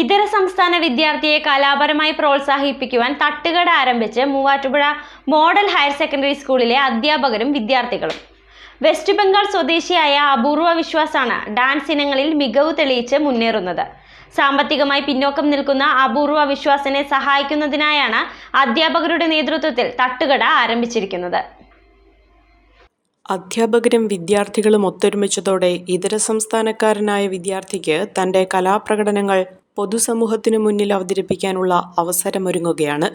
ഇതര സംസ്ഥാന വിദ്യാർത്ഥിയെ കലാപരമായി പ്രോത്സാഹിപ്പിക്കുവാൻ തട്ടുകട ആരംഭിച്ച് മൂവാറ്റുപുഴ മോഡൽ ഹയർ സെക്കൻഡറി സ്കൂളിലെ അധ്യാപകരും വിദ്യാർത്ഥികളും. വെസ്റ്റ് ബംഗാൾ സ്വദേശിയായ അപൂർവ വിശ്വാസാണ് ഡാൻസ് ഇനങ്ങളിൽ മികവ് തെളിയിച്ച് മുന്നേറുന്നത്. സാമ്പത്തികമായി പിന്നോക്കം നിൽക്കുന്ന അപൂർവ വിശ്വാസിനെ സഹായിക്കുന്നതിനായാണ് അധ്യാപകരുടെ നേതൃത്വത്തിൽ തട്ടുകട ആരംഭിച്ചിരിക്കുന്നത്. അധ്യാപകരും വിദ്യാർത്ഥികളും ഒത്തൊരുമിച്ചതോടെ ഇതര സംസ്ഥാനക്കാരനായ വിദ്യാർത്ഥിക്ക് തന്റെ കലാപ്രകടനങ്ങൾ പൊതുസമൂഹത്തിനു മുന്നിൽ അവതരിപ്പിക്കാനുള്ള അവസരമൊരുങ്ങുകയാണ്.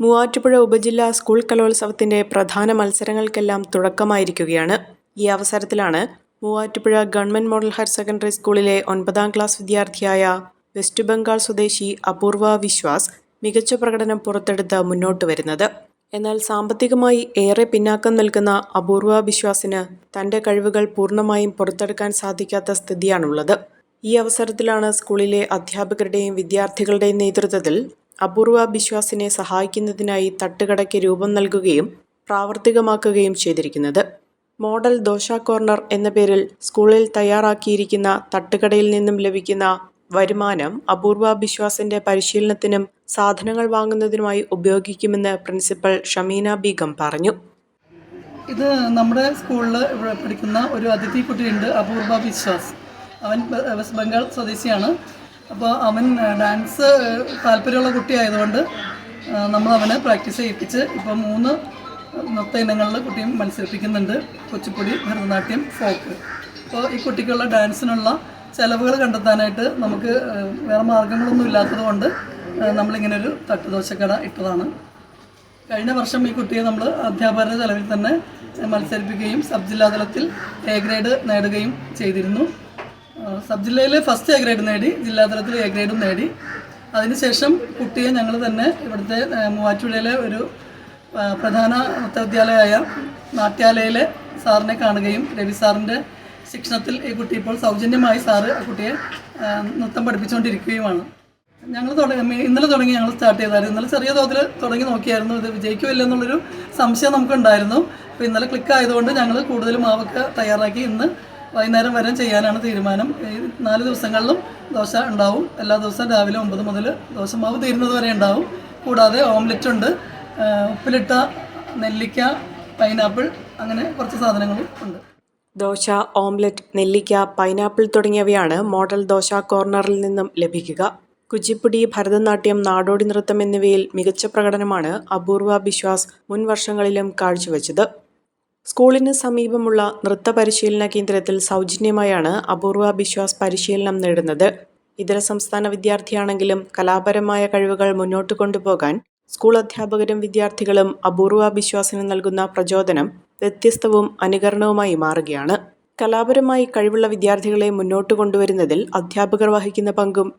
മൂവാറ്റുപുഴ ഉപജില്ലാ സ്കൂൾ കലോത്സവത്തിന്റെ പ്രധാന മത്സരങ്ങൾക്കെല്ലാം തുടക്കമായിരിക്കുകയാണ്. ഈ അവസരത്തിലാണ് Muvattupuzha government model higher secondary സ്കൂളിലെ ഒൻപതാം ക്ലാസ് വിദ്യാർത്ഥിയായ വെസ്റ്റ് ബംഗാൾ സ്വദേശി അപൂർവ വിശ്വാസ് മികച്ച പ്രകടനം പുറത്തെടുത്ത് മുന്നോട്ട് വരുന്നത്. എന്നാൽ സാമ്പത്തികമായി ഏറെ പിന്നാക്കം നിൽക്കുന്ന അപൂർവ വിശ്വാസിന് തന്റെ കഴിവുകൾ പൂർണമായും പുറത്തെടുക്കാൻ സാധിക്കാത്ത സ്ഥിതിയാണുള്ളത്. ഈ അവസരത്തിലാണ് സ്കൂളിലെ അധ്യാപകരുടെയും വിദ്യാർത്ഥികളുടെയും നേതൃത്വത്തിൽ അപൂർവ ബിശ്വാസിനെ സഹായിക്കുന്നതിനായി തട്ടുകടയ്ക്ക് രൂപം നൽകുകയും പ്രാവർത്തികമാക്കുകയും ചെയ്തിരിക്കുന്നത്. മോഡൽ ദോശ കോർണർ എന്ന പേരിൽ സ്കൂളിൽ തയ്യാറാക്കിയിരിക്കുന്ന തട്ടുകടയിൽ നിന്നും ലഭിക്കുന്ന വരുമാനം അപൂർവ ബിശ്വാസിന്റെ പരിശീലനത്തിനും സാധനങ്ങൾ വാങ്ങുന്നതിനുമായി ഉപയോഗിക്കുമെന്ന് പ്രിൻസിപ്പൽ ഷമീന ബീഗം പറഞ്ഞു. ഇത് നമ്മുടെ സ്കൂളിൽ പഠിക്കുന്ന ഒരു അതിഥി കുട്ടിയുണ്ട് അപൂർവ വിശ്വാസ്. അവൻ വെസ്റ്റ് ബംഗാൾ സ്വദേശിയാണ്. അപ്പോൾ അവൻ ഡാൻസ് താല്പര്യമുള്ള കുട്ടിയായതുകൊണ്ട് നമ്മൾ അവനെ പ്രാക്ടീസ് ചെയ്യിപ്പിച്ച് ഇപ്പോൾ മൂന്ന് നൃത്ത ഇനങ്ങളിൽ കുട്ടിയും മത്സരിപ്പിക്കുന്നുണ്ട്. കുച്ചിപ്പുടി ഭരതനാട്യം ഫോക്ക്. അപ്പോൾ ഈ കുട്ടിക്കുള്ള ഡാൻസിനുള്ള ചിലവുകൾ കണ്ടെത്താനായിട്ട് നമുക്ക് വേറെ മാർഗങ്ങളൊന്നും ഇല്ലാത്തത് കൊണ്ട് നമ്മളിങ്ങനെ ഒരു തട്ടുദോശക്കട ഇട്ടതാണ്. കഴിഞ്ഞ വർഷം ഈ കുട്ടിയെ നമ്മൾ അധ്യാപകരുടെ ചെലവിൽ തന്നെ മത്സരിപ്പിക്കുകയും സബ് ജില്ലാതലത്തിൽ എ ഗ്രേഡ് നേടുകയും ചെയ്തിരുന്നു. സബ് ജില്ലയിൽ ഫസ്റ്റ് എ ഗ്രേഡ് നേടി ജില്ലാതലത്തിൽ എ ഗ്രേഡും നേടി. അതിനുശേഷം കുട്ടിയെ ഞങ്ങൾ തന്നെ ഇവിടുത്തെ മൂവാറ്റുപുഴയിലെ ഒരു പ്രധാന നൃത്തവിദ്യാലയമായ നാട്യാലയിലെ സാറിനെ കാണുകയും രവി സാറിന്റെ ശിക്ഷണത്തിൽ ഈ കുട്ടി ഇപ്പോൾ സൗജന്യമായി സാറ് ആ കുട്ടിയെ നൃത്തം പഠിപ്പിച്ചുകൊണ്ടിരിക്കുകയുമാണ്. ഞങ്ങൾ തുടങ്ങി ഇന്നലെ തുടങ്ങി ഞങ്ങൾ സ്റ്റാർട്ട് ചെയ്തായിരുന്നു. ഇന്നലെ ചെറിയ തോതിൽ തുടങ്ങി നോക്കിയായിരുന്നു. ഇത് വിജയിക്കുമില്ലെന്നുള്ളൊരു സംശയം നമുക്കുണ്ടായിരുന്നു. അപ്പോൾ ഇന്നലെ ക്ലിക്ക് ആയതുകൊണ്ട് ഞങ്ങൾ കൂടുതൽ മാവൊക്കെ തയ്യാറാക്കി ഇന്ന് വൈകുന്നേരം വരെ ചെയ്യാനാണ് തീരുമാനം. ഈ നാല് ദിവസങ്ങളിലും ദോശ ഉണ്ടാവും. എല്ലാ ദിവസവും രാവിലെ ഒമ്പത് മുതൽ ദോശ മാവ് തീരുന്നത് വരെ ഉണ്ടാവും. കൂടാതെ ഓംലെറ്റ് ഉണ്ട്. ഉപ്പിലിട്ട നെല്ലിക്ക പൈനാപ്പിൾ അങ്ങനെ കുറച്ച് സാധനങ്ങളും ഉണ്ട്. ദോശ ഓംലെറ്റ് നെല്ലിക്ക പൈനാപ്പിൾ തുടങ്ങിയവയാണ് മോഡൽ ദോശ കോർണറിൽ നിന്നും ലഭിക്കുക. കുച്ചിപ്പുടി ഭരതനാട്യം നാടോടി നൃത്തം എന്നിവയിൽ മികച്ച പ്രകടനമാണ് അപൂർവ ബിശ്വാസ് മുൻ വർഷങ്ങളിലും കാഴ്ചവെച്ചത്. സ്കൂളിന് സമീപമുള്ള നൃത്ത പരിശീലന കേന്ദ്രത്തിൽ സൗജന്യമായാണ് അപൂർവ ബിശ്വാസ് പരിശീലനം നേടുന്നത്. ഇതര സംസ്ഥാന വിദ്യാർത്ഥിയാണെങ്കിലും കലാപരമായ കഴിവുകൾ മുന്നോട്ട് കൊണ്ടുപോകാൻ സ്കൂൾ അധ്യാപകരും വിദ്യാർത്ഥികളും അപൂർവ ബിശ്വാസിന് നൽകുന്ന പ്രചോദനം വ്യത്യസ്തവും അനുകരണവുമായി മാറുകയാണ്. കലാപരമായി കഴിവുള്ള വിദ്യാർത്ഥികളെ മുന്നോട്ട് കൊണ്ടുവരുന്നതിൽ അധ്യാപകർ വഹിക്കുന്ന പങ്കും